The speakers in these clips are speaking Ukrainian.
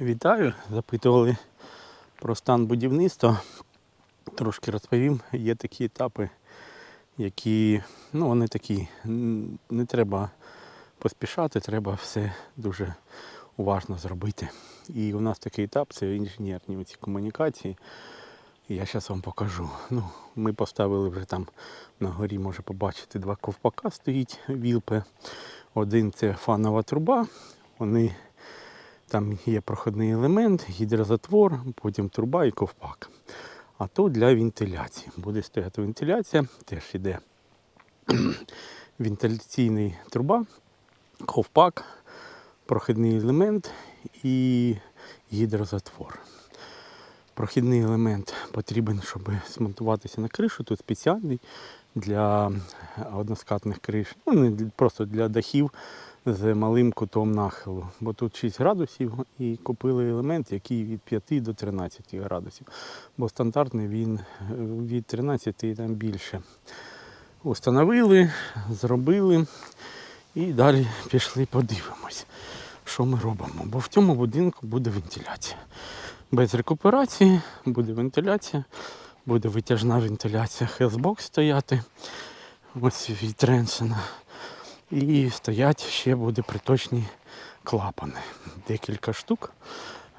Вітаю, запитували про стан будівництва. Трошки розповім. Є такі етапи, які, ну, вони такі, не треба поспішати, треба все дуже уважно зробити. І у нас такий етап це інженерні ці комунікації. Я зараз вам покажу. Ну, ми поставили вже там на горі, може побачити, два ковпака стоїть вілпи. Один це фанова труба. Вони там є проходний елемент, гідрозатвор, потім труба і ковпак. А то для вентиляції. Буде стояти вентиляція, теж йде вентиляційний труба, ковпак, прохідний елемент і гідрозатвор. Прохідний елемент потрібен, щоб змонтуватися на кришу. Тут спеціальний для односкатних криш, ну не просто для дахів з малим кутом нахилу. Бо тут 6 градусів і купили елемент, який від 5 до 13 градусів. Бо стандартний він е, від 13 і там більше. Установили, зробили і далі пішли подивимось, що ми робимо. Бо в цьому будинку буде вентиляція. Без рекуперації буде вентиляція, буде витяжна вентиляція Hellsbox стояти. Ось від Ренсена. І стоять ще буде приточні клапани. Декілька штук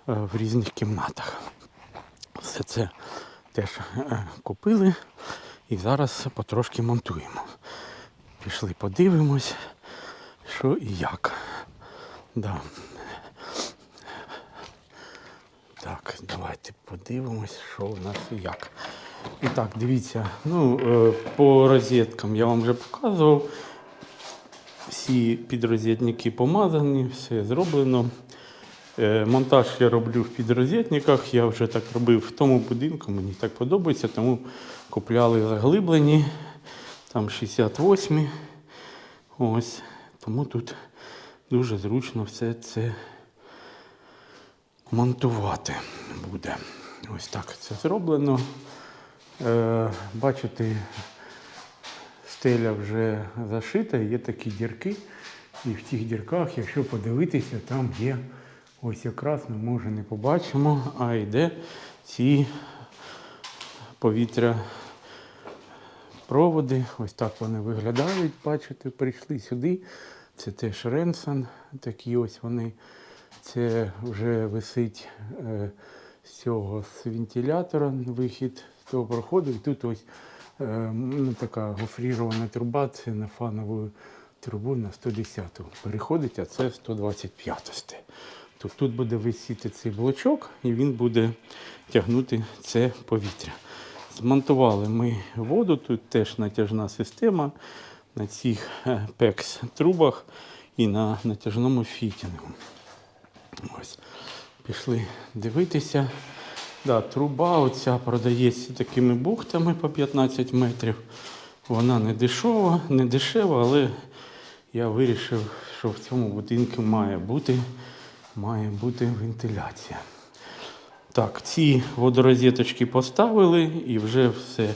е, в різних кімнатах. Все це теж е, купили і зараз потрошки монтуємо. Пішли подивимось, що і як. Да. Так, давайте подивимось, що у нас і як. І так, дивіться, ну, е, по розеткам я вам вже показував. Всі підрозетники помазані, все зроблено. Е, Монтаж я роблю в підрозетниках, я вже так робив в тому будинку, мені так подобається, тому купляли заглиблені, там 68. Ось. Тому тут дуже зручно все це монтувати буде. Ось так це зроблено. Е, бачите, стеля вже зашита, є такі дірки. І в тих дірках, якщо подивитися, там є ось якраз ми може не побачимо, а йде ці повітря проводи. Ось так вони виглядають. Бачите, прийшли сюди. Це теж Ренсон, такі ось вони. Це вже висить е, з цього з вентилятора вихід з того проходу. І тут ось ну, така гофрірована труба, це на фанову трубу на 110-ту. переходить, а це 125 стає. Тут, тут буде висіти цей блочок і він буде тягнути це повітря. Змонтували ми воду, тут теж натяжна система на цих е, пекс-трубах і на натяжному фітінгу. Ось. Пішли дивитися. Да, труба оця продається такими бухтами по 15 метрів. Вона не дешева, не дешева, але я вирішив, що в цьому будинку має бути, має бути вентиляція. Так, ці водорозеточки поставили і вже все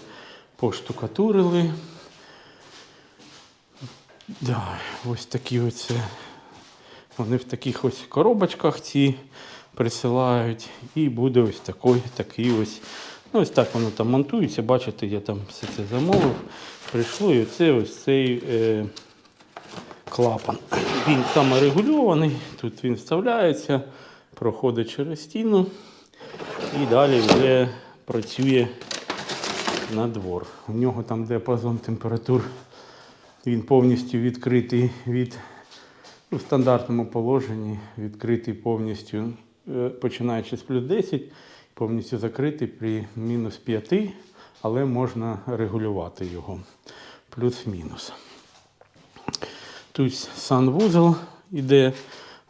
поштукатурили. Да, ось такі оце. Вони в таких ось коробочках ці присилають. І буде ось такий, такий ось. Ну, ось так воно там монтується. Бачите, я там все це замовив. Прийшло і оце ось цей е, клапан. Він саморегульований, тут він вставляється, проходить через стіну і далі вже працює на двор. У нього там діапазон температур. Він повністю відкритий від ну, в стандартному положенні, відкритий повністю, починаючи з плюс 10, повністю закритий при мінус 5, але можна регулювати його плюс-мінус. Тут санвузол іде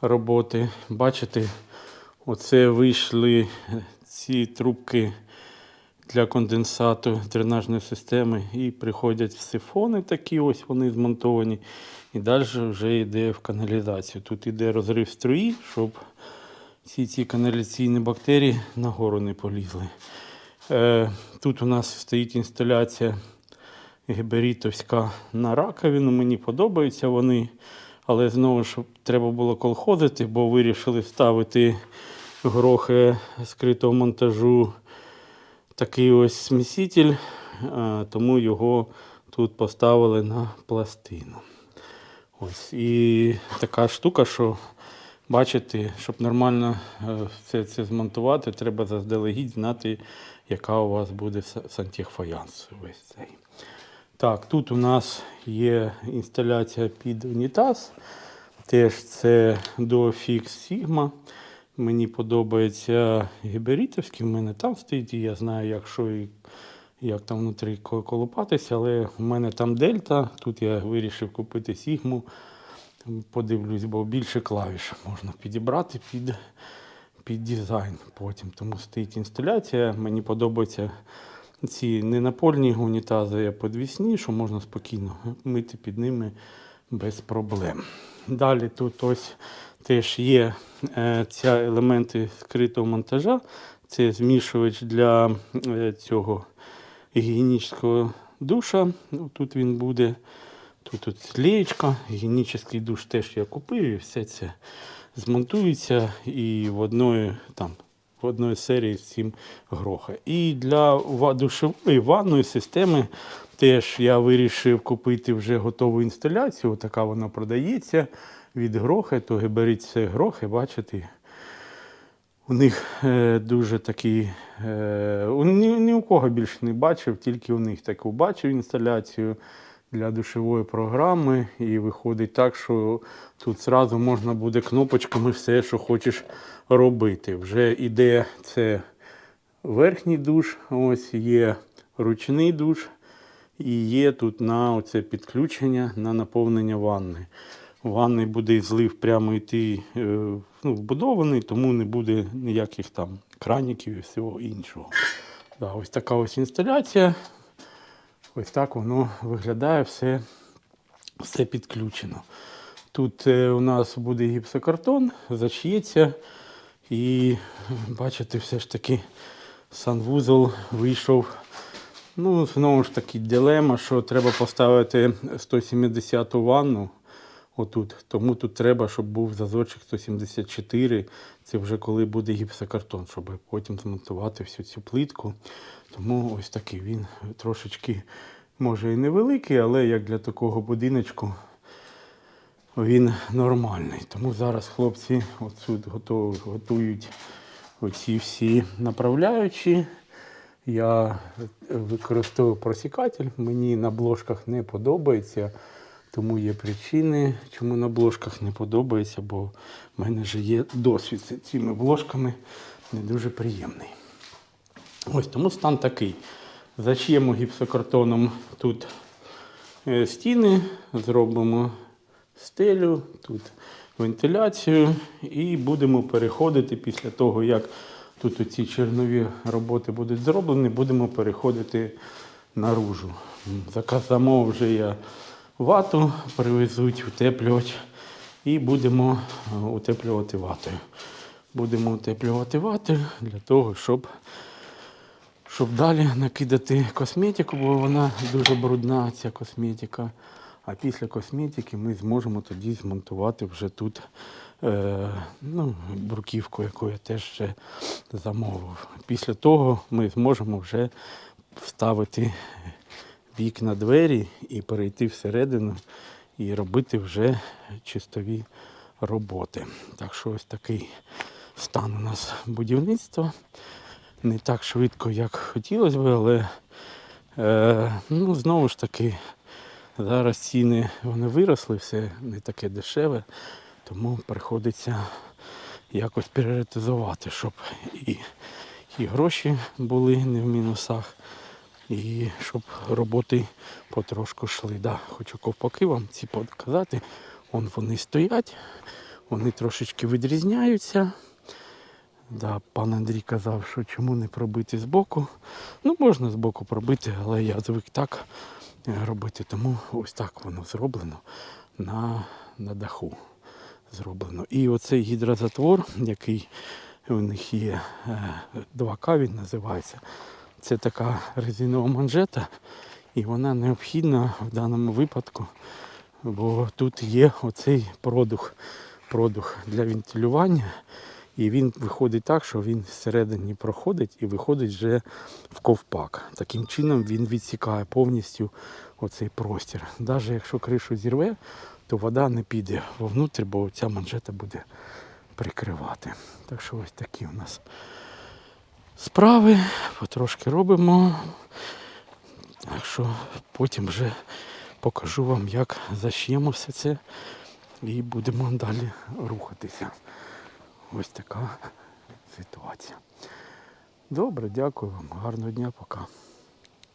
роботи. Бачите, оце вийшли ці трубки для конденсату дренажної системи і приходять в сифони такі, ось вони змонтовані. І далі вже йде в каналізацію. Тут йде розрив струї, щоб ці, ці каналізаційні бактерії нагору не полізли. Е, тут у нас стоїть інсталяція геберітовська на раковину. Мені подобаються вони. Але знову ж треба було колхозити, бо вирішили ставити грохи скритого монтажу такий ось сміситель, е, тому його тут поставили на пластину. Ось і така штука, що бачите, щоб нормально е, все це змонтувати, треба заздалегідь знати, яка у вас буде са- сантехфаянс. Весь цей. Так, тут у нас є інсталяція під унітаз. Теж це Duofix Sigma. Мені подобається гіберітовський, в мене там стоїть, і я знаю, як що і як там внутрі ко- колупатися, але в мене там дельта. Тут я вирішив купити Sigma. Подивлюсь, бо більше клавіш можна підібрати під, під дизайн потім. Тому стоїть інсталяція. Мені подобаються ці ненапольні унітази, а подвісні, що можна спокійно мити під ними без проблем. Далі тут ось теж є е, ці елементи скритого монтажа. Це змішувач для е, цього гігієнічного душа. Тут він буде. Тут, тут слієчка, гігієнічний душ теж я купив, і все це змонтується і в одної, там, в одної серії всім гроха. І для душової ванної системи теж я вирішив купити вже готову інсталяцію. Така вона продається від гроха, то беріть це грохи, бачите. У них е, дуже такі. Е, ні, ні у кого більше не бачив, тільки у них таку бачив інсталяцію для душової програми. І виходить так, що тут зразу можна буде кнопочками все, що хочеш робити. Вже іде це верхній душ, ось є ручний душ, і є тут на оце підключення на наповнення ванни. Ванни буде злив прямо йти е, ну, вбудований, тому не буде ніяких там краніків і всього іншого. Да, ось така ось інсталяція. Ось так воно виглядає, все, все підключено. Тут е, у нас буде гіпсокартон, зач'ється. І бачите, все ж таки санвузол вийшов. Ну, знову ж таки, дилема, що треба поставити 170 ванну отут. Тому тут треба, щоб був зазорчик 174. Це вже коли буде гіпсокартон, щоб потім змонтувати всю цю плитку. Тому ось такий він трошечки, може і невеликий, але як для такого будиночку він нормальний. Тому зараз хлопці отсюд готують оці всі направляючі. Я використовую просікатель, мені на бложках не подобається, тому є причини, чому на бложках не подобається, бо в мене вже є досвід з цими бложками не дуже приємний. Ось тому стан такий. Зачємо гіпсокартоном тут е, стіни, зробимо стелю, тут вентиляцію і будемо переходити після того, як тут ці чернові роботи будуть зроблені, будемо переходити наружу. Замовив вже я вату, привезуть утеплювач і будемо е, утеплювати ватою. Будемо утеплювати ватою для того, щоб щоб далі накидати косметику, бо вона дуже брудна, ця косметика. А після косметики ми зможемо тоді змонтувати вже тут е, ну, бруківку, яку я теж вже замовив. Після того ми зможемо вже вставити вікна двері і перейти всередину і робити вже чистові роботи. Так що ось такий стан у нас будівництва не так швидко, як хотілося б, але е, ну, знову ж таки, зараз ціни вони виросли, все не таке дешеве, тому приходиться якось пріоритизувати, щоб і, і гроші були не в мінусах, і щоб роботи потрошку йшли. Да, хочу ковпаки вам ці показати. Вон вони стоять, вони трошечки відрізняються. Да, пан Андрій казав, що чому не пробити збоку. Ну, можна збоку пробити, але я звик так е, робити. Тому ось так воно зроблено на, на даху. Зроблено. І оцей гідрозатвор, який у них є, е, 2К він називається. Це така резинова манжета, і вона необхідна в даному випадку, бо тут є оцей продух, продух для вентилювання. І він виходить так, що він всередині проходить і виходить вже в ковпак. Таким чином він відсікає повністю оцей простір. Навіть якщо кришу зірве, то вода не піде вовнутрь, бо ця манжета буде прикривати. Так що ось такі у нас справи. Потрошки робимо. Так що потім вже покажу вам, як заш'ємо все це і будемо далі рухатися. Ось така ситуація. Добре, дякую вам. Гарного дня, пока.